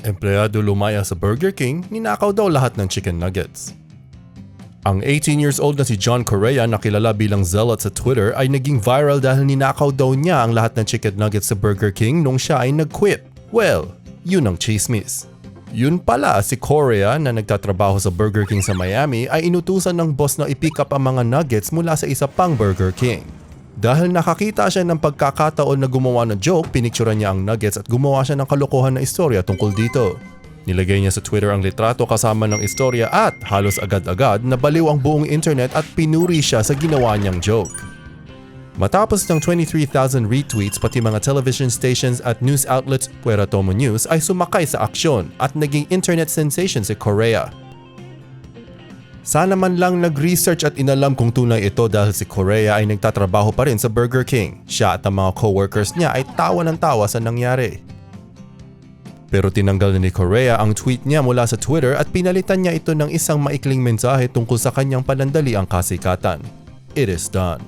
Empleyado lumaya sa Burger King, ninakaw daw lahat ng chicken nuggets. Ang 18 years old na si John Correa na kilala bilang Zealot sa Twitter ay naging viral dahil ninakaw daw niya ang lahat ng chicken nuggets sa Burger King nung siya ay nag-quit. Well, yun ang chismis. Yun pala si Correa na nagtatrabaho sa Burger King sa Miami ay inutusan ng boss na i-pick up ang mga nuggets mula sa isa pang Burger King. Dahil nakakita siya ng pagkakataon na gumawa ng joke, pinicturean niya ang nuggets at gumawa siya ng kalokohan na istorya tungkol dito. Nilagay niya sa Twitter ang litrato kasama ng istorya at halos agad-agad nabaliw ang buong internet at pinuri siya sa ginawa niyang joke. Matapos ng 23,000 retweets pati mga television stations at news outlets Puera Tomo News ay sumakay sa aksyon at naging internet sensation si Korea. Sana man lang nag-research at inalam kung tunay ito dahil si Korea ay nagtatrabaho pa rin sa Burger King. Siya at ang mga coworkers niya ay tawa ng tawa sa nangyari. Pero tinanggal ni Korea ang tweet niya mula sa Twitter at pinalitan niya ito ng isang maikling mensahe tungkol sa kanyang panandali ang kasikatan. It is done.